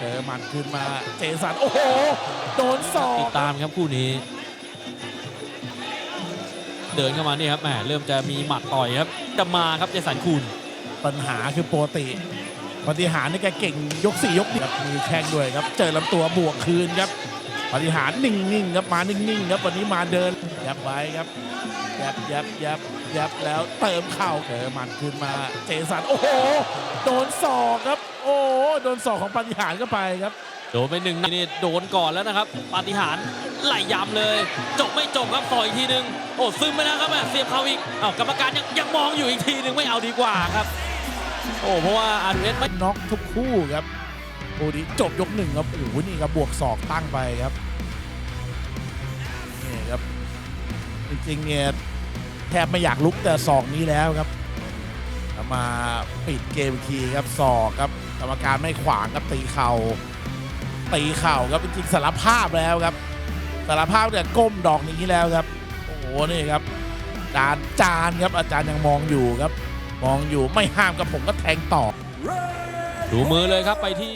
เจอหมันขึ้นมาเจสันโอ้โห โดนศอติกดตามครับคู่นี้ เดินเข้ามานี่ครับแหมเริ่มจะมีหมัดต่อยครับ จะมาครับเจสันคูณปัญหาคือปกติปฏิหารนี่แกเก่งยกสี่ยกเดียวครับมีแข้งด้วยครับ เจอลำตัวบวกคืนครับ ปฏิหารนิ่งๆครับมานิ่งๆครับวันนี้มาเดินยับไว้ครับยับยับยับยับแล้วเติมเข่าเจอหมันขึ้นมาเจสันโอ้โหโดนศอกครับ โอ้โหโดนศอกของปฏิหารเข้าไปครับโดนไปหนึ่งนี่โดนก่อนแล้วนะครับ ปาฏิหาริย์ไหลยำเลย จบไม่จบครับต่อยอีกทีหนึ่งโอ้ซึมไปแล้วครับแม่เสียบเขาอีกอ้าวกรรมการยังยังมองอยู่อีกทีหนึ่งไม่เอาดีกว่าครับ โอ้เพราะว่าอาร์เอสไม่น็อกทุกคู่ครับ โอ้ดีจบยกหนึ่งครับโอ้โหนี่ครับบวกศอกตั้งไปครับนี่ครับจริงๆเนี่ยแทบไม่อยากลุกแต่ศอกนี้แล้วครับมาปิดเกมทีครับศอกครับกรรมการไม่ขวางครับตีเข่าตีเข่าครับจริงๆสารภาพแล้วครับสารภาพเนี่ยก้มดอกนี้แล้วครับโอ้โหนี่ครับจานจานครับอาจารย์ยังมองอยู่ครับ มองอยู่ไม่ห้ามกับผมก็แทงต่อดูมือเลยครับไปที่